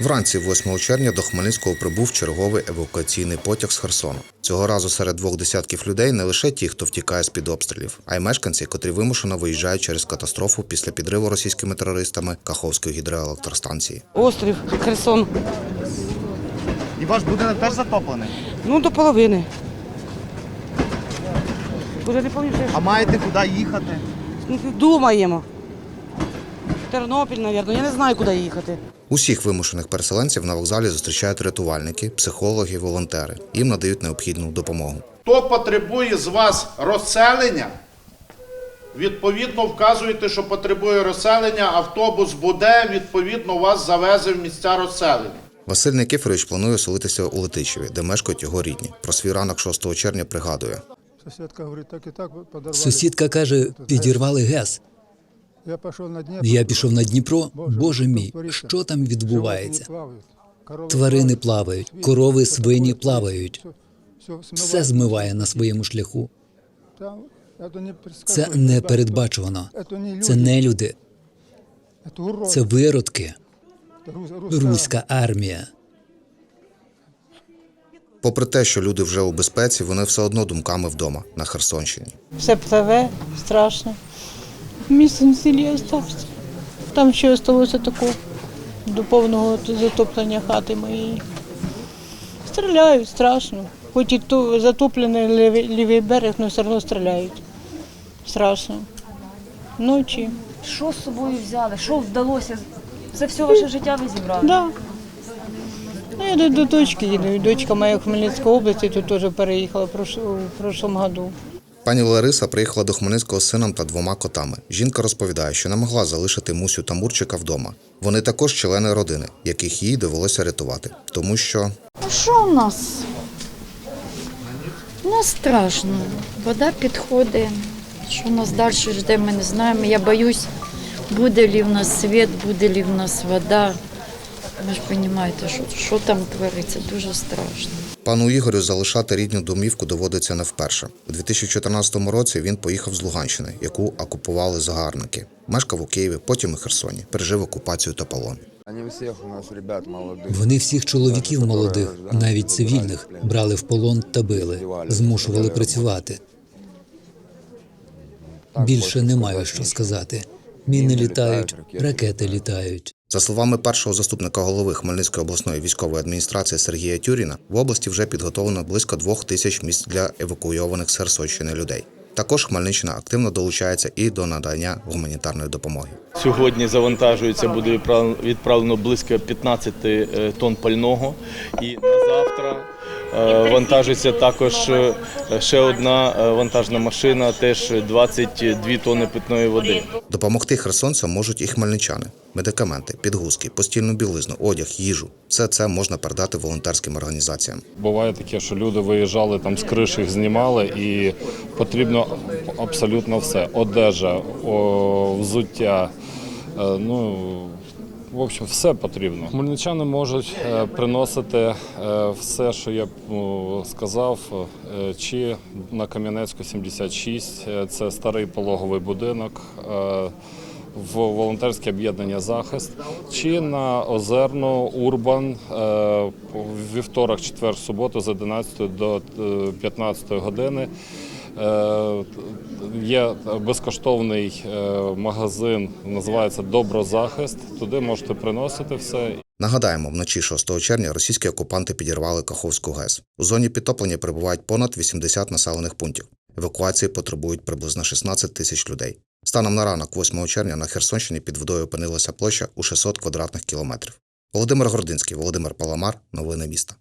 Вранці 8 червня до Хмельницького прибув черговий евакуаційний потяг з Херсону. Цього разу серед двох десятків людей не лише ті, хто втікає з під обстрілів, а й мешканці, котрі вимушено виїжджають через катастрофу після підриву російськими терористами Каховської гідроелектростанції. Острів Херсон. І ваш будинок теж затоплений. Ну, до половини. Уже не пам'ятаю. А маєте куди їхати? Думаємо. Тернопіль, мабуть. Я не знаю, куди їхати. Усіх вимушених переселенців на вокзалі зустрічають рятувальники, психологи, волонтери. Їм надають необхідну допомогу. Хто потребує з вас розселення, відповідно вказуєте, що потребує розселення, автобус буде, відповідно, вас завезе в місця розселення. Василь Никифорович планує оселитися у Летичеві, де мешкають його рідні. Про свій ранок 6 червня пригадує. Сусідка говорить, так і так подорвали. Сусідка каже, підірвали ГЕС. Я пішов на Дніпро. Боже, мій, що там відбувається? Тварини плавають, корови, свині плавають. все- змиває на своєму шляху. Це не Це не передбачувано. Це не люди, Це виродки, руська- руська армія. Попри те, що люди вже у безпеці, вони все одно думками вдома на Херсонщині. Все пливе, страшно. Місце на селі остався. Там ще залишилося такого до повного затоплення хати моєї. Стріляють страшно. Хоч і то затоплений лівий, лівий берег, але все одно стріляють. Страшно. Ночі. Що з собою взяли? Що вдалося? Це все ваше життя ви зібрали? Да. Ну, я до, до дочки їду. Дочка моя в Хмельницькій області тут теж переїхала в прошлому году. Пані Лариса приїхала до Хмельницького з сином та двома котами. Жінка розповідає, що не могла залишити Мусю та Мурчика вдома. Вони також члени родини, яких їй довелося рятувати, тому що Ну що у нас? Нас страшно. Вода підходить. Що нас далі жде, ми не знаємо. Я боюсь, буде ли в нас світ, буде ли в нас вода. Ви ж розумієте, що, що там твориться, дуже страшно. пану Ігорю залишати рідну домівку доводиться не вперше. У 2014 році він поїхав з Луганщини, яку окупували загарбники. Мешкав у Києві, потім і Херсоні. Пережив окупацію та полон. У. Вони всіх чоловіків молодих, навіть цивільних, брали в полон та били, змушували працювати. Більше не маю що сказати. Міни літають, ракети літають. За словами першого заступника голови Хмельницької обласної військової адміністрації Сергія Тюріна, в області вже підготовлено близько двох тисяч місць для евакуйованих з Херсонщини людей. Також Хмельниччина активно долучається і до надання гуманітарної допомоги. Сьогодні завантажується, буде відправ- відправлено близько 15 е, тонн пального. І на завтра е, вантажиться також е, ще одна вантажна машина, теж 22 тонни питної води. Допомогти херсонцям можуть і хмельничани. Медикаменти, підгузки, постільну білизну, одяг, їжу все це можна передати волонтерським організаціям. Буває таке, що люди виїжджали там з криш, їх знімали, і потрібно абсолютно все: одежа, взуття. е, Ну в общем, все потрібно. Хмельничани можуть е, приносити е, все, що я сказав, чи на Кам'янецьку 76, е, це старий пологовий будинок. В волонтерське об'єднання захист чи на озерну Урбан вівторок, четвер, суботу з 11 до е, 15 години. Е, Є безкоштовний е, магазин, називається Доброзахист. Туди можете приносити все. Нагадаємо, вночі 6 червня російські окупанти підірвали Каховську ГЕС. У зоні підтоплення перебувають понад 80 населених пунктів. Евакуації потребують приблизно 16 тисяч людей. Станом на ранок 8 червня на Херсонщині під водою опинилася площа у 600 квадратних кілометрів. Володимир Гординський, Володимир Паламар. Новини міста.